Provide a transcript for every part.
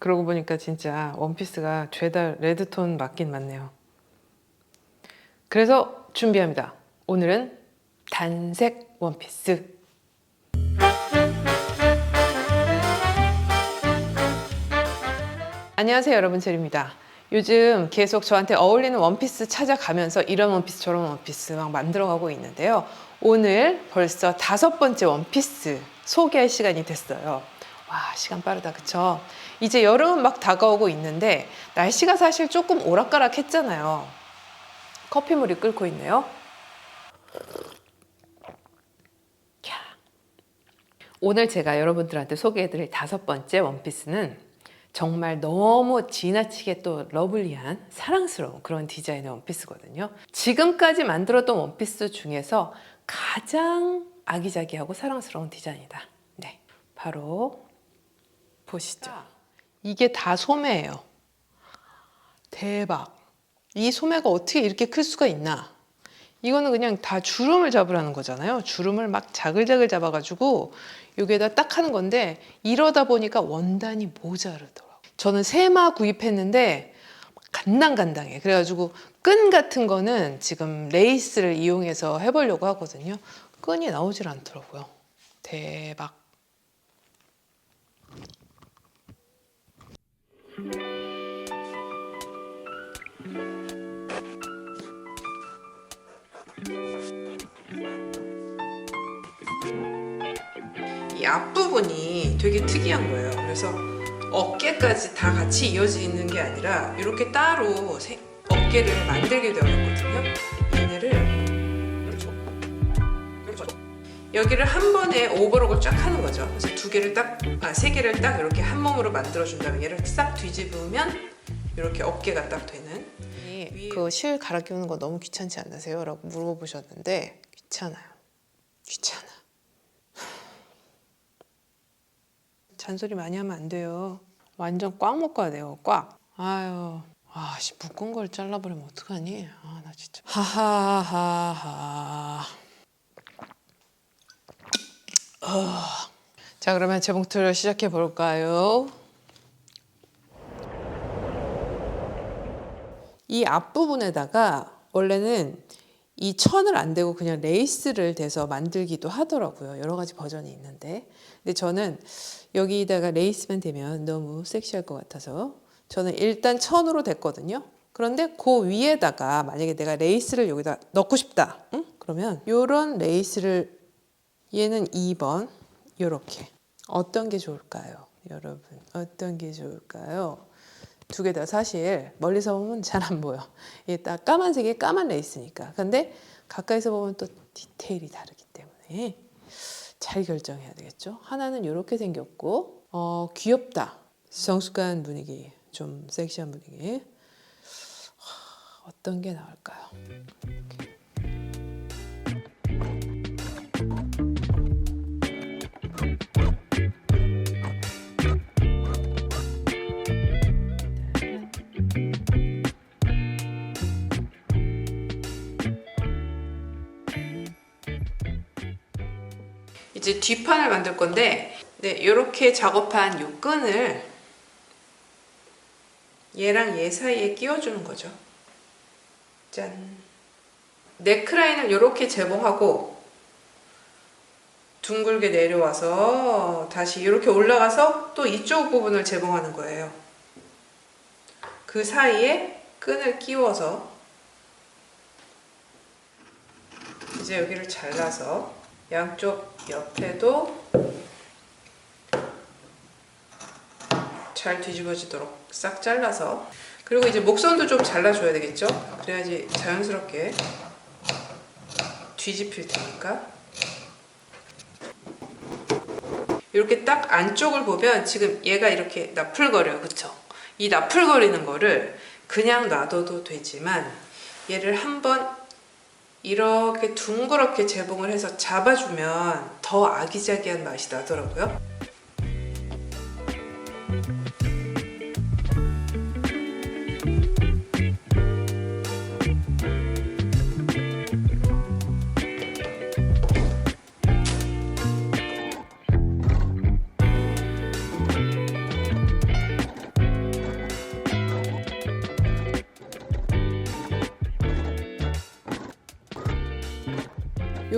그러고 보니까 진짜 원피스가 죄다 레드톤 맞긴 맞네요. 그래서 준비합니다. 오늘은 단색 원피스. 안녕하세요 여러분 제리입니다. 요즘 계속 저한테 어울리는 원피스 찾아가면서 이런 원피스 저런 원피스 막 만들어가고 있는데요. 오늘 벌써 다섯 번째 원피스 소개할 시간이 됐어요. 와 시간 빠르다 그쵸? 이제 여름 막 다가오고 있는데 날씨가 사실 조금 오락가락 했잖아요. 커피물이 끓고 있네요. 캬. 오늘 제가 여러분들한테 소개해드릴 다섯 번째 원피스는 정말 너무 지나치게 또 러블리한 사랑스러운 그런 디자인의 원피스거든요. 지금까지 만들었던 원피스 중에서 가장 아기자기하고 사랑스러운 디자인이다. 네, 바로 보시죠. 이게 다 소매예요. 대박. 이 소매가 어떻게 이렇게 클 수가 있나? 이거는 그냥 다 주름을 잡으라는 거잖아요. 주름을 막 자글자글 잡아가지고 여기에다 딱 하는 건데 이러다 보니까 원단이 모자르더라고. 저는 세마 구입했는데 간당간당해. 그래가지고 끈 같은 거는 지금 레이스를 이용해서 해보려고 하거든요. 끈이 나오질 않더라고요. 대박. 이 앞부분이 되게 특이한 거예요. 그래서 어깨까지 다 같이 이어져 있는 게 아니라 이렇게 따로 세- 어깨를 만들게 되어 있거든요. 여기를 한 번에 오버록을 쫙 하는 거죠. 그래서 두 개를 딱, 아, 세 개를 딱 이렇게 한 몸으로 만들어준 다음에 얘를 싹 뒤집으면 이렇게 어깨가 딱 되는. 그실 갈아 끼우는 거 너무 귀찮지 않으세요? 라고 물어보셨는데 귀찮아요. 귀찮아. 잔소리 많이 하면 안 돼요. 완전 꽉 묶어야 돼요. 꽉. 아유. 아, 씨, 묶은 걸 잘라버리면 어떡하니? 아, 나 진짜. 하하하하. 어. 자, 그러면 재봉틀을 시작해 볼까요? 이 앞부분에다가 원래는 이 천을 안 대고 그냥 레이스를 대서 만들기도 하더라고요. 여러 가지 버전이 있는데. 근데 저는 여기다가 레이스만 대면 너무 섹시할 것 같아서 저는 일단 천으로 됐거든요. 그런데 그 위에다가 만약에 내가 레이스를 여기다 넣고 싶다. 응? 그러면 이런 레이스를 얘는 2번 이렇게 어떤 게 좋을까요? 여러분 어떤 게 좋을까요? 두 개 다 사실 멀리서 보면 잘 안 보여. 이게 딱 까만색이 까만 레이스니까. 근데 가까이서 보면 또 디테일이 다르기 때문에 잘 결정해야 되겠죠. 하나는 이렇게 생겼고, 어, 귀엽다. 성숙한 분위기, 좀 섹시한 분위기. 하, 어떤 게 나을까요? 이 제 뒷판을 만들 건데 네, 이렇게 작업한 요 끈을 얘랑 얘 사이에 끼워주는 거죠. 짠. 네크라인을 이렇게 재봉하고 둥글게 내려와서 다시 이렇게 올라가서 또 이쪽 부분을 재봉하는 거예요. 그 사이에 끈을 끼워서 이제 여기를 잘라서 양쪽 옆에도 잘 뒤집어지도록 싹 잘라서 그리고 이제 목선도 좀 잘라줘야 되겠죠? 그래야지 자연스럽게 뒤집힐 테니까 이렇게 딱 안쪽을 보면 지금 얘가 이렇게 나풀거려요 그쵸? 이 나풀거리는 거를 그냥 놔둬도 되지만 얘를 한번 이렇게 둥그렇게 재봉을 해서 잡아주면 더 아기자기한 맛이 나더라고요.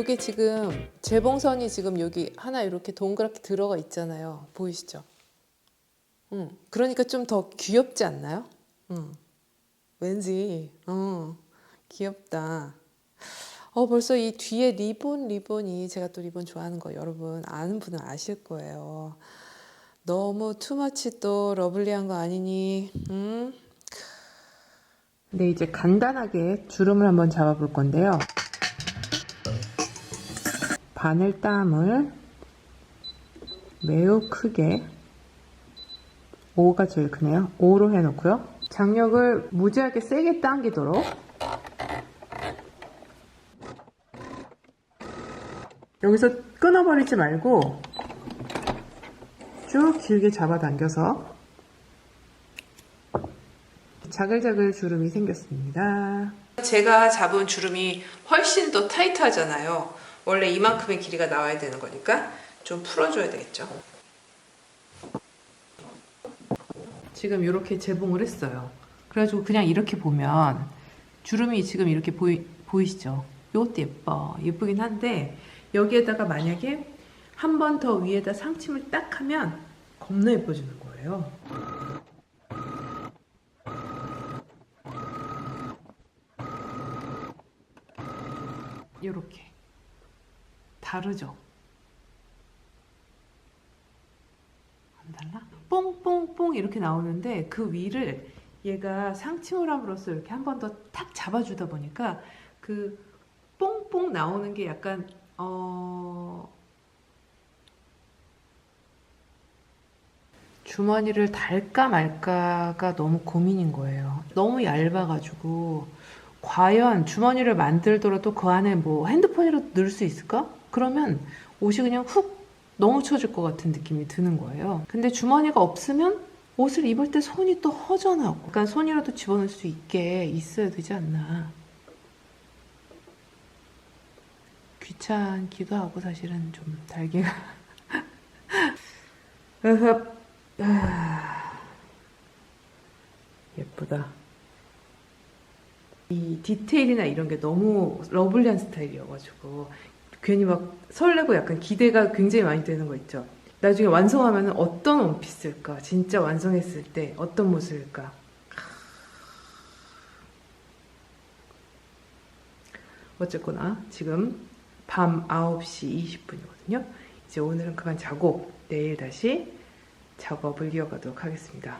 요게 지금 재봉선이 지금 여기 하나 이렇게 동그랗게 들어가 있잖아요. 보이시죠? 응. 그러니까 좀 더 귀엽지 않나요? 응. 왠지, 어, 귀엽다. 어, 벌써 이 뒤에 리본, 리본이, 제가 또 리본 좋아하는 거 여러분 아는 분은 아실 거예요. 너무 투머치 또 러블리한 거 아니니? 응? 네, 이제 간단하게 주름을 한번 잡아볼 건데요. 바늘땀을 매우 크게 5가 제일 크네요. 5로 해놓고요. 장력을 무지하게 세게 당기도록 여기서 끊어버리지 말고 쭉 길게 잡아당겨서 자글자글 주름이 생겼습니다. 제가 잡은 주름이 훨씬 더 타이트하잖아요. 원래 이만큼의 길이가 나와야 되는 거니까 좀 풀어줘야 되겠죠. 지금 이렇게 재봉을 했어요. 그래가지고 그냥 이렇게 보면 주름이 지금 이렇게 보이, 보이시죠? 이것도 예뻐. 예쁘긴 한데 여기에다가 만약에 한 번 더 위에다 상침을 딱 하면 겁나 예뻐지는 거예요. 이렇게 다르죠? 안 달라? 뽕뽕뽕 이렇게 나오는데 그 위를 얘가 상침을 함으로써 이렇게 한 번 더 탁 잡아주다 보니까 그 뽕뽕 나오는 게 약간 어 주머니를 달까 말까가 너무 고민인 거예요. 너무 얇아가지고 과연 주머니를 만들더라도 그 안에 뭐 핸드폰이라도 넣을 수 있을까? 그러면 옷이 그냥 훅 너무 쳐질 것 같은 느낌이 드는 거예요. 근데 주머니가 없으면 옷을 입을 때 손이 또 허전하고 그러니까 손이라도 집어넣을 수 있게 있어야 되지 않나. 귀찮기도 하고 사실은 좀 달기가 으흡. 아, 예쁘다. 이 디테일이나 이런 게 너무 러블리한 스타일이어가지고 괜히 막 설레고 약간 기대가 굉장히 많이 되는 거 있죠. 나중에 완성하면 어떤 원피스일까? 진짜 완성했을 때 어떤 모습일까? 어쨌거나 지금 밤 9시 20분이거든요. 이제 오늘은 그만 자고 내일 다시 작업을 이어가도록 하겠습니다.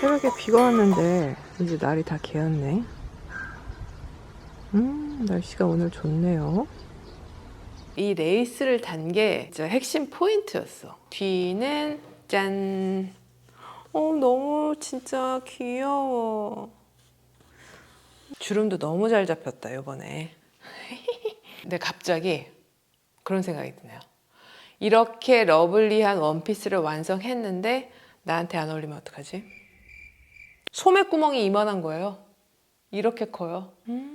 새벽에 비가 왔는데 이제 날이 다 개었네. 음, 날씨가 오늘 좋네요. 이 레이스를 단 게 진짜 핵심 포인트였어. 뒤는 짠. 어, 너무 진짜 귀여워. 주름도 너무 잘 잡혔다, 이번에. 근데 갑자기 그런 생각이 드네요. 이렇게 러블리한 원피스를 완성했는데 나한테 안 어울리면 어떡하지? 소매구멍이 이만한 거예요. 이렇게 커요. 음.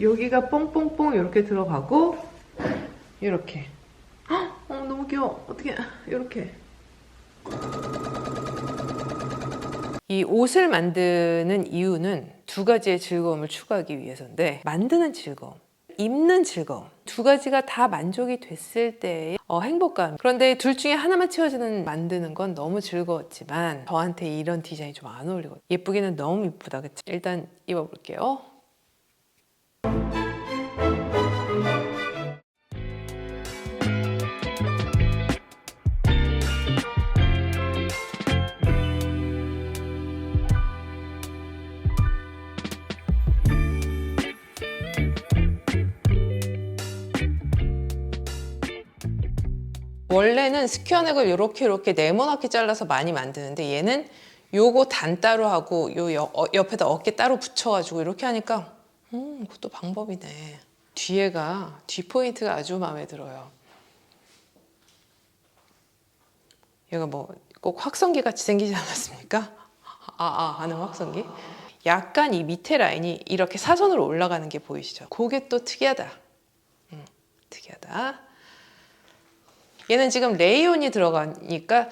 여기가 뽕뽕뽕 이렇게 들어가고 이렇게. 헉, 어, 너무 귀여워. 어떻게 이렇게. 이 옷을 만드는 이유는 두 가지의 즐거움을 추구하기 위해서인데 만드는 즐거움, 입는 즐거움 두 가지가 다 만족이 됐을 때의 어, 행복감 그런데 둘 중에 하나만 채워지는 만드는 건 너무 즐거웠지만 저한테 이런 디자인이 좀 안 어울리고 예쁘기는 너무 예쁘다 그치? 일단 입어볼게요 원래는 스퀘어넥을 이렇게 이렇게 네모나게 잘라서 많이 만드는데 얘는 요거 단 따로 하고 요 여- 어, 옆에다 어깨 따로 붙여가지고 이렇게 하니까 음 그것도 방법이네. 뒤에가 뒤 포인트가 아주 마음에 들어요. 얘가 뭐 꼭 확성기 같이 생기지 않았습니까? 아아 하는 확성기? 약간 이 밑에 라인이 이렇게 사선으로 올라가는 게 보이시죠? 그게 또 특이하다. 음, 특이하다 얘는 지금 레이온이 들어가니까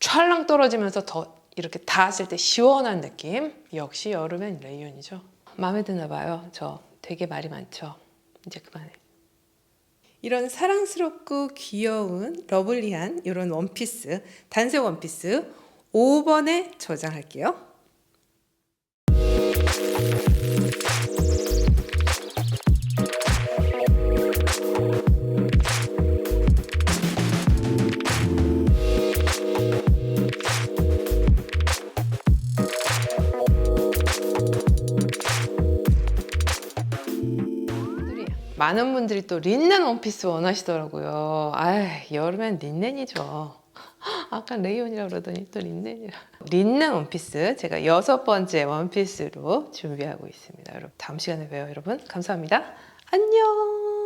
찰랑 떨어지면서 더 이렇게 닿았을 때 시원한 느낌. 역시 여름엔 레이온이죠. 마음에 드나 봐요. 저 되게 말이 많죠. 이제 그만해. 이런 사랑스럽고 귀여운 러블리한 이런 원피스, 단색 원피스 5번에 저장할게요. 많은 분들이 또 린넨 원피스 원하시더라고요. 아, 여름엔 린넨이죠. 아까 레이온이라 그러더니 또 린넨이라. 린넨 원피스 제가 여섯 번째 원피스로 준비하고 있습니다. 여러분 다음 시간에 봬요, 여러분. 감사합니다. 안녕.